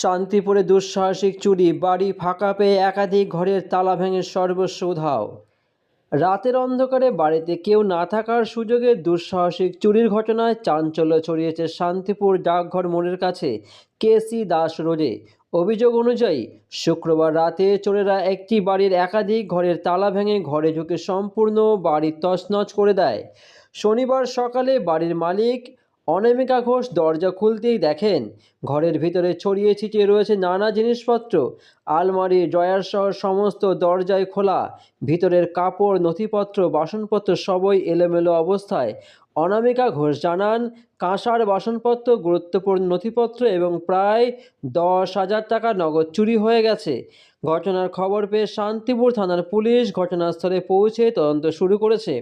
শান্তিপুরে দুঃসাহসিক চুরি, বাড়ি ফাঁকা পেয়ে একাধিক ঘরের তালা ভেঙে সর্বস্ব উধাও। রাতের অন্ধকারে বাড়িতে কেউ না থাকার সুযোগে দুঃসাহসিক চুরির ঘটনায় চাঞ্চল্য ছড়িয়েছে শান্তিপুর ডাকঘর মোড়ের কাছে কেসি দাস রোডে। অভিযোগ অনুযায়ী, শুক্রবার রাতে চোরেরা একটি বাড়ির একাধিক ঘরের তালা ভেঙে ঘরে ঢুকে সম্পূর্ণ বাড়ি তছনছ করে দেয়। শনিবার সকালে বাড়ির মালিক অনামিকা ঘোষ দরজা খুলতেই দেখেন, ঘরের ভিতরে ছড়িয়ে ছিটিয়ে রয়েছে নানা জিনিসপত্র। আলমারি, ড্রয়ার সহ সমস্ত দরজায় খোলা। ভিতরের কাপড়, নথিপত্র, বাসনপত্র সবই এলোমেলো অবস্থায়। অনামিকা ঘোষ জানান, কাঁসার বাসনপত্র, গুরুত্বপূর্ণ নথিপত্র এবং প্রায় দশ হাজার টাকা নগদ চুরি হয়ে গেছে। ঘটনার খবর পেয়ে শান্তিপুর থানার পুলিশ ঘটনাস্থলে পৌঁছে তদন্ত শুরু করেছে।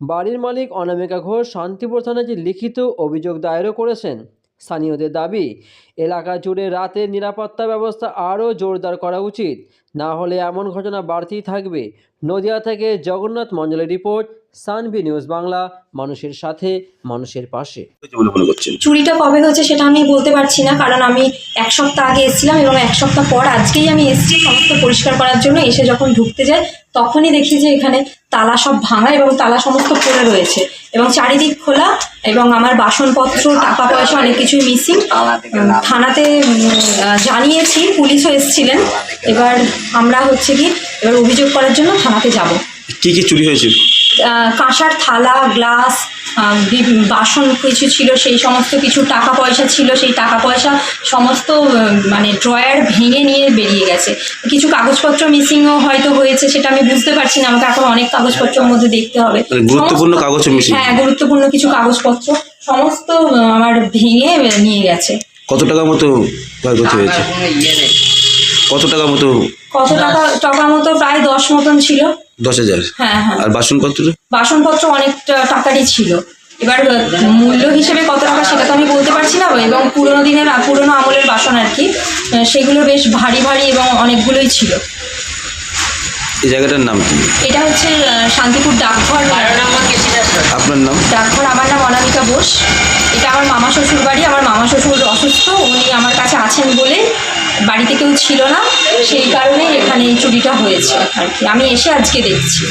বাড়ির মালিক অনামিকা ঘোষ শান্তিপুর থানায় যে লিখিত অভিযোগ দায়েরও করেছেন। স্থানীয়দের দাবি এলাকা জুড়ে রাতের নিরাপত্তা ব্যবস্থা আরও জোরদার করা উচিত। না হলে এমন ঘটনা বাড়তেই থাকবে। নদিয়া থেকে জগন্নাথ মণ্ডলের রিপোর্ট সানভি নিউজ বাংলা মানুষের সাথে মানুষের পাশে। চুরিটা কবে হয়েছে সেটা আমি বলতে পারছি না কারণ আমি এক সপ্তাহ আগে এসেছিলাম এবং এক সপ্তাহ পর আজকেই আমি এসেছি সমস্ত পরিষ্কার করার জন্য এসে যখন ঢুকতে যাই তখনই দেখি যে এখানে তালা সব ভাঙা এবং তালা সমস্ত পড়ে রয়েছে। এবং চারিদিক খোলা এবং আমার বাসনপত্র টাকা পয়সা অনেক কিছুই মিসিং থানাতে জানিয়েছি পুলিশও এসেছিলেন। এবার আমরা হচ্ছে কি এবার অভিযোগ করার জন্য থানাতে যাব। কি কি চুরি হয়েছিল? কাঁসার থালা গ্লাস বাসন কিছু ছিল সেই সমস্ত কিছু টাকা পয়সা ছিল সেই টাকা পয়সা সমস্ত মানে ড্রয়ার ভেঙে নিয়ে বেরিয়ে গেছে। কিছু কাগজপত্র মিসিংও হয়তো হয়েছে সেটা আমি বুঝতে পারছি না আমাকে এখন অনেক কাগজপত্রের মধ্যে দেখতে হবে। মানে গুরুত্বপূর্ণ missing? হ্যাঁ গুরুত্বপূর্ণ কিছু কাগজপত্র সমস্ত আমার ভেঙে নিয়ে গেছে। কত টাকা মতো ক্ষয়ক্ষতি হয়েছে? কত টাকা মতো? কত টাকা টাকার মতো প্রায় দশ মতন ছিল। দশ হাজার? হ্যাঁ হ্যাঁ। আর বাসনপত্র? বাসনপত্র অনেক টাকারই ছিল। এবার মূল্য হিসেবে কত টাকা সেটা তো আমি বলতে পারছি না এবং পুরোনো দিনের পুরোনো আমলের বাসন আর কি সেগুলো বেশ ভারী ভারী এবং অনেকগুলোই ছিল। এই জায়গাটার নাম কি? এটা হচ্ছে শান্তিপুর ডাকঘর। আপনার নাম? ডাকঘর আমার নাম অনামিকা বোস। এটা আমার মামা শ্বশুর বাড়ি আমার মামা শ্বশুর অসুস্থ উনি আমার কাছে আছেন বলে বাড়িতে কেউ ছিল না, সেই কারণে এখানে চুরিটা হয়েছে আর কি। আমি এসে আজকে দেখছি।